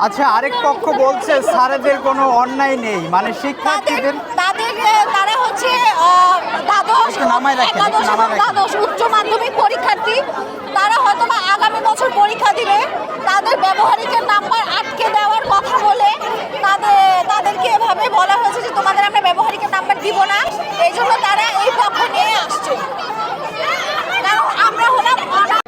আচ্ছা আরেক পক্ষ বলছে স্যারেদের কোনো অন্যায় নেই মানে শিক্ষার্থীদের তাদের তারা হচ্ছে দ্বাদশ একাদশ। দ্বাদশ উচ্চ মাধ্যমিক পরীক্ষার্থী তারা হয়তো বা আগামী বছর পরীক্ষা দিবে তাদের ব্যবহারিকের নাম্বার আটকে দেওয়ার কথা বলে তাদের তাদেরকে এভাবে বলা হয়েছে যে তোমাদের আমরা ব্যবহারিকের নাম্বার দিব না এই জন্য তারা এই পক্ষ নিয়ে আসছে কারণ আমরা হলাম অনা-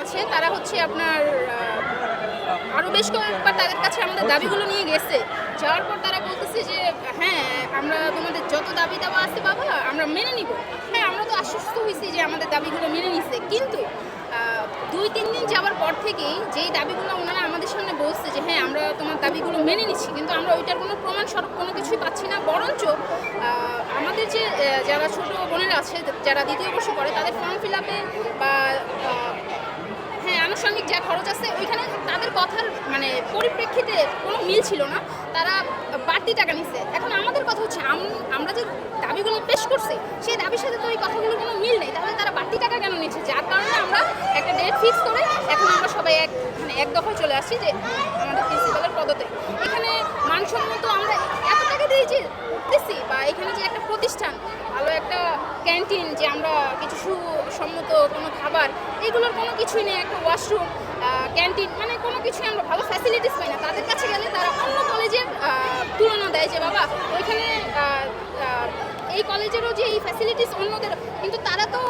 আছে তারা হচ্ছে আপনার আহ, আরও বেশ কয়েকবার তাদের কাছে আমাদের দাবিগুলো নিয়ে গেছে। যাওয়ার পর তারা বলতেছে যে হ্যাঁ আমরা তোমাদের যত দাবি দাবা আছে বাবা, আমরা মেনে নিব। হ্যাঁ আমরা তো আশ্বস্ত হয়েছি যে আমাদের দাবিগুলো মেনে নিছে। কিন্তু দুই, তিন দিন যাওয়ার পর থেকেই যেই দাবিগুলো ওনারা আমাদের সামনে বলছে যে হ্যাঁ আমরা তোমার দাবিগুলো মেনে নিচ্ছি, কিন্তু আমরা ওইটার কোনো প্রমাণ স্বরূপ কোনো কিছুই পাচ্ছি না, বরঞ্চ আমাদের যে যারা ছোট বোনেরা আছে, যারা দ্বিতীয় বর্ষ করে তাদের ফর্ম ফিল আপে বা আনুষঙ্গিক যা খরচ আছে, ওইখানে তাদের কথার মানে পরিপ্রেক্ষিতে কোনো মিল ছিল না। তারা বাড়তি টাকা নিচ্ছে এখন আমাদের কথা হচ্ছে, আম- আমরা যে দাবিগুলো পেশ করছি, সেই দাবির সাথে তো ওই কথাগুলোর কোনো মিল নেই। তাহলে তারা বাড়তি টাকা কেন নিচ্ছে? যার কারণে আমরা একটা ডেট ফিক্স করে এখন আমরা সবাই এক মানে এক দফায় চলে আসছি যে আমাদের প্রিন্সিপালের পদতে। এখানে মানসম্মত আমরা এত টাকা দিয়ে যে উঠতেছি বা এখানে যে একটা প্রতিষ্ঠান, ভালো একটা ক্যান্টিন যে আমরা কিছু সুসম্মত কোনো খাবার এগুলোর কোনো কিছুই নেই, একটা ওয়াশরুম ক্যান্টিন মানে কোনো কিছুই আমরা ভালো ফ্যাসিলিটিস পাই না। তাদের কাছে গেলে তারা অন্য কলেজের তুলনা দেয় যে, বাবা, ওইখানে এই কলেজেরও যে এই ফ্যাসিলিটিস অন্যদের কিন্তু তারা তো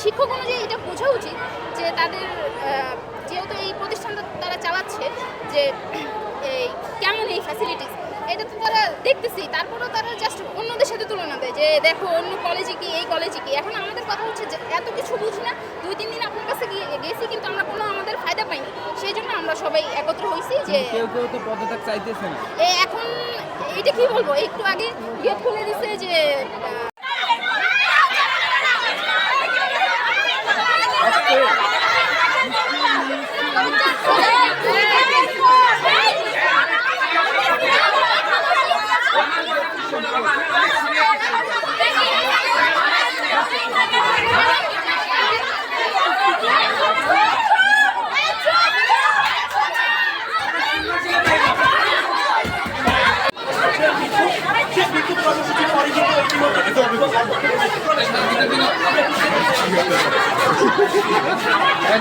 শিক্ষক অনুযায়ী এটা বোঝা উচিত যে তাদের যেহেতু এই প্রতিষ্ঠানটা তারা চালাচ্ছে যে এই কেমন এই ফ্যাসিলিটিস এটা তো তারা দেখতেছি। তারপরেও তারা জাস্ট অন্যদের সাথে তুলনা দেয় যে, দেখো, অন্য কলেজে কি, এই কলেজে কি? এখন আমাদের কথা হচ্ছে যে, এত কিছু বুঝি না। দুই, তিন দিন গেছি কিন্তু আমরা কোনো আমাদের ফায়দা পাইনি। সেই জন্য আমরা সবাই একত্র হয়েছি যে কেউ কেউ তো পদত্যাগ চাইতেছে না। এখন এইটা কি বলব? একটু আগে গেট খুলে দিছে যে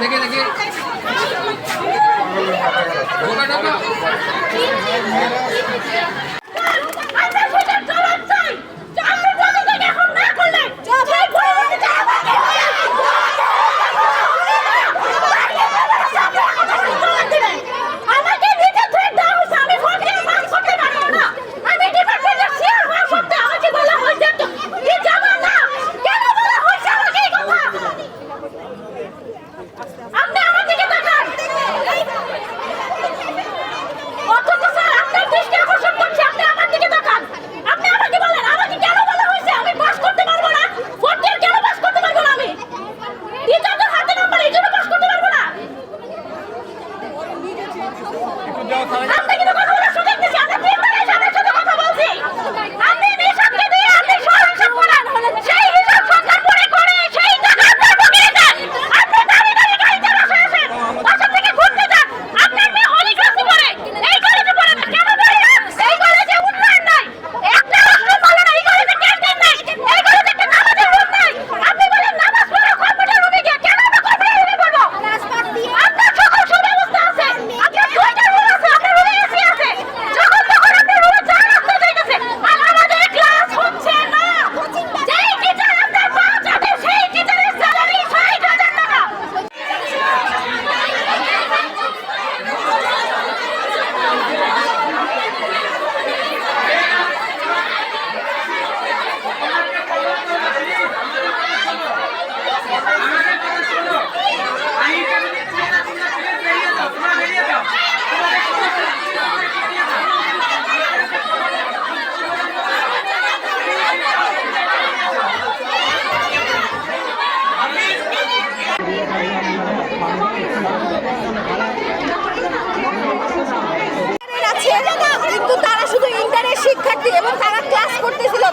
দেখে দেখে। ঢোকা ঢোকা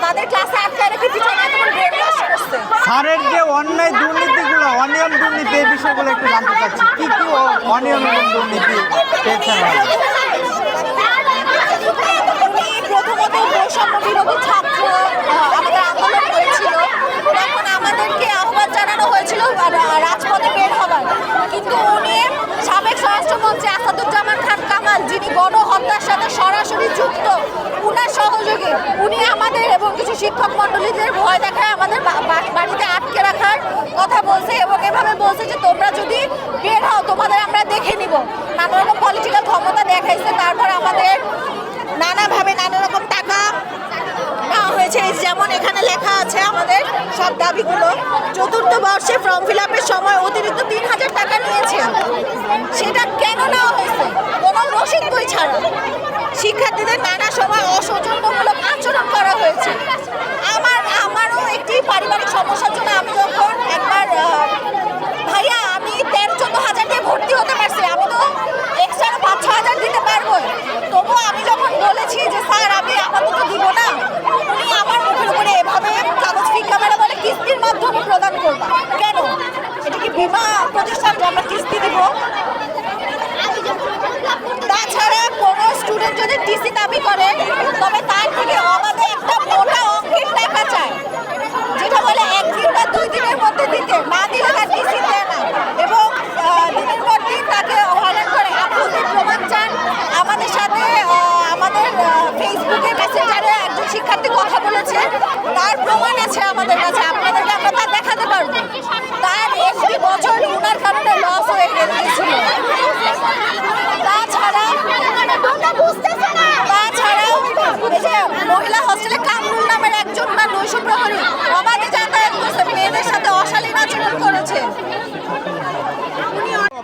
তাদের ক্লাসে আটকায় রেখে টিচাররা তখন ব্রেন ওয়াশ করছে। স্যারের যে অন্যায় দুর্নীতিগুলো অনিয়ম দুর্নীতি এই বিষয়গুলো একটু জানতে চাচ্ছি। কি কি অনিয়ম এবং দুর্নীতি পেয়েছেন প্রথমত বৈষম্য বিরোধী ছাত্র আমাদের আন্দোলন হয়েছিল। তখন আমাদেরকে আহ্বান জানানো হয়েছিল রাজপথে বের হবার। কিন্তু উনি সাবেক স্বরাষ্ট্রমন্ত্রী আসাদুজ্জামান খান কামাল যিনি গণহত্যার সাথে সরাসরি যুক্ত সহযোগী। উনি আমাদের এবং কিছু শিক্ষক মণ্ডলীদের ভয় দেখায়, আমাদের বাড়িতে আটকে রাখার কথা বলছে এবং এভাবে বলছে যে, তোমরা যদি বের হও, তোমাদের আমরা দেখে নিব। নানা রকম পলিটিক্যাল ক্ষমতা দেখাইছে, তারপর আমাদের নানাভাবে নানা রকম টাকা নেওয়া হয়েছে। যেমন এখানে লেখা আছে আমাদের সব দাবিগুলো। চতুর্থ বর্ষে ফর্ম ফিল আপের সময় অতিরিক্ত তিন হাজার টাকা নিয়েছে। সেটা কেন নেওয়া হয়েছে? কোনো রসিদ বই ছাড়া। শিক্ষার্থীদের নানা সময় অসৌজন্যমূলক আচরণ করা হয়েছে। আমার, আমারও একটি পারিবারিক সমস্যার জন্য আমি যখন একবার ভাইয়া, আমি তেরো, চোদ্দ হাজার দিয়ে ভর্তি হতে পারছি, আমি তো এক্সট্রা পাঁচ, ছ হাজার দিতে পারব তবুও আমি যখন বলেছি যে, স্যার, আমি আপাতত দিব না, উনি আমার মুখের উপরে এভাবে কাগজ ফিকা মেরে বলে কিস্তির মাধ্যমে প্রদান করবা কেন? এটা কি বিমা প্রতিষ্ঠান আমরা কিস্তি দিব? তাছাড়া কোনো স্টুডেন্ট যদি টিসি দাবি করে, তবে তার থেকে অবাধে একটা মোটা অঙ্কের টাকা চায়, যেটা বলে একদিন বা দুই দিনের মধ্যে দিতে। না দিলে তার টিসি দেয় না। এবং দিনের পর দিন তাকে হয়রান করে। আপনাদের প্রমাণ চান। আমাদের সাথে আমাদের ফেসবুকে মেসেঞ্জারে একজন শিক্ষার্থী কথা বলেছে। তার প্রমাণ আছে আমাদের কাছে আপনাদেরকে আমরা তা দেখাতে পারব তার একটি বছর ওনার কারণে লস হয়ে গেছিল তাছাড়া তাছাড়াও এই যে মহিলা হোস্টেলে কামরুল নামের একজন না নৈশ প্রহরী অবাধে যাতায়াত করছে মেয়েদের সাথে অশালীন আচরণ করেছে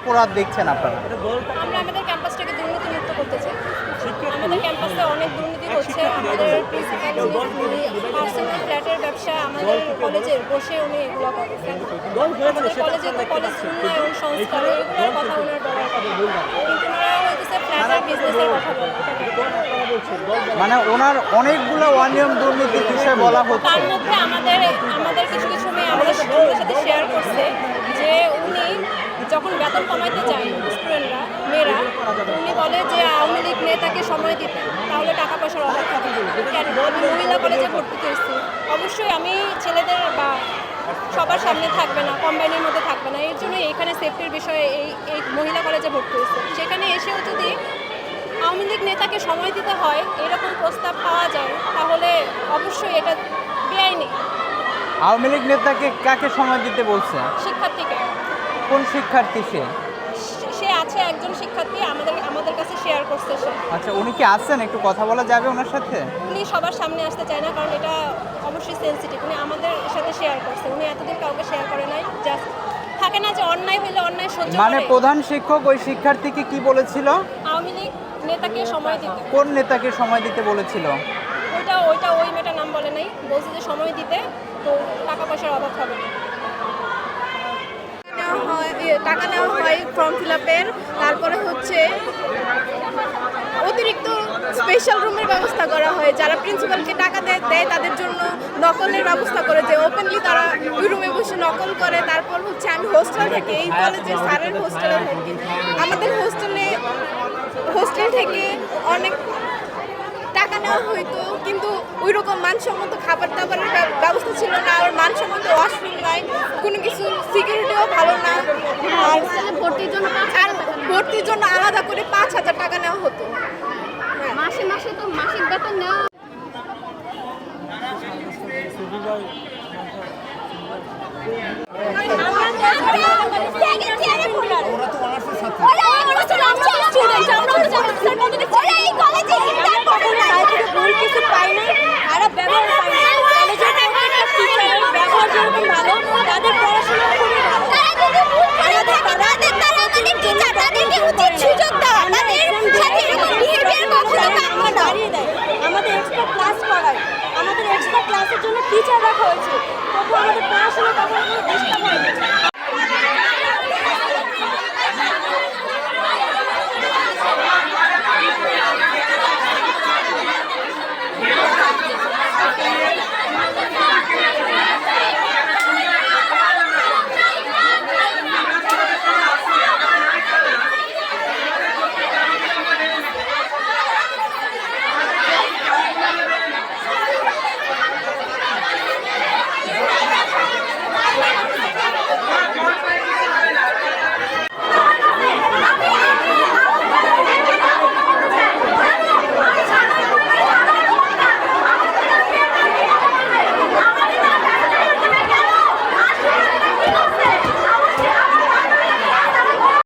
অপরাধ দেখছেন আপনারা? আমরা আমাদের ক্যাম্পাসটাকে দুর্নীতি মুক্ত করতে চাই। আমাদের ক্যাম্পাসে অনেক দুর্নীতি হচ্ছে। আমাদের প্রিন্সিপাল পার্সোনাল ফ্ল্যাটের ব্যবসা আমাদের কলেজে বসে উনি এগুলো করতেছেন আমাদের কলেজে তো কলেজ উন্নয়ন সংস্কার এগুলোর কথা ওনার বলার কথা। কিন্তু ওনারা হইতেছে ফ্ল্যাটের বিজনেসের কথা মানে ওনার অনেকগুলো অনিয়ম দুর্নীতির বিষয়ে বলা হচ্ছে? তার মধ্যে আমাদের আমাদের কিছু কিছু মেয়ে আমাদের সাথে শেয়ার করছে যে উনি যখন বেতন কমাইতে চান স্টুডেন্টরা মেয়েরা উনি বলে যে আওয়ামী লীগ নেতাকে সময় দিতে তাহলে টাকা পয়সার অভাব থাকে। কেন? আমি মহিলা কলেজে ভর্তি করেছি অবশ্যই আমি ছেলেদের বা সবার সামনে থাকবে না কম্বাইনের মধ্যে থাকবে না। এর জন্য এখানে সেফটির বিষয়ে এই এই মহিলা কলেজে ভর্তি হয়েছে। সেখানে এসেও যদি আওয়ামী লীগ নেতাকে সময় দিতে হয় এরকম প্রস্তাব পাওয়া যায় তাহলে অবশ্যই এটা বেআইনি। আওয়ামী লীগ নেতাকে কাকে সময় দিতে বলছে? শিক্ষার্থীকে। কোন শিক্ষার্থী সে? সে- আছে একজন শিক্ষার্থী আমাদের আমাদের কাছে শেয়ার করছে সে। আচ্ছা উনি কি আসছেন একটু কথা বলা যাবে ওনার সাথে? উনি সবার সামনে আসতে চায় না কারণ এটা অবশ্যই সেন্সিটিভ উনি আমাদের সাথে শেয়ার করছে। উনি এতদিন কাউকে শেয়ার করে নাই জাস্ট থাকে না যে অন্যায় হইলে অন্যায় সহ্য মানে করে প্রধান শিক্ষক ওই শিক্ষার্থীকে কি বলেছিল? আওয়ামী লীগ নেতাকে সময় দিতে। কোন নেতাকে সময় দিতে বলেছিল? ওইটা ওইটা ওই মেয়েটার নাম বলে নাই। বলছে যে সময় দিতে তো টাকা পয়সার অভাব হবে না। নেওয়া হয় টাকা নেওয়া হয় ফর্ম ফিল আপের তারপরে হচ্ছে অতিরিক্ত স্পেশাল রুমের ব্যবস্থা করা হয়। যারা প্রিন্সিপালকে টাকা দেয় দেয় তাদের জন্য নকলের ব্যবস্থা করে যে ওপেনলি তারা ওই রুমে বসে নকল করে। তারপর হচ্ছে আমি হোস্টেল থেকে, এই কলেজের স্যারের হোস্টেলে থাকি। আমাদের হোস্টেলে হোস্টেল থেকে অনেক টাকা নেওয়া হইতো কিন্তু ওই রকম মানসম্মত খাবার দাবারের ব্যবস্থা ছিল না আর মানসম্মত ওয়াশরুম নাই কোনো কিছু সিকিউরিটিও ভালো না। আর ভর্তির জন্য আর ভর্তির জন্য আলাদা করে পাঁচ হাজার টাকা নেওয়া হতো। মাসে মাসে তো মাসিক বেতন নেওয়া খারাপ ব্যবহার পাই না কলেজের প্রত্যেকটা টিচারের ব্যবহার যেরকম ভালো তাদের পড়াশোনা খুবই ভালো আমাদের তাদের তারা যদি টিচার তাদেরকে উচিত সুযোগ দেওয়া। তাদের সাথে এরকম বিহেভিয়ার কখনো কাম্য না। আমাদের এক্সট্রা ক্লাস করায় আমাদের এক্সট্রা ক্লাসের জন্য টিচার রাখা হয়েছে। তবু আমাদের পড়াশোনা কখনো কোনো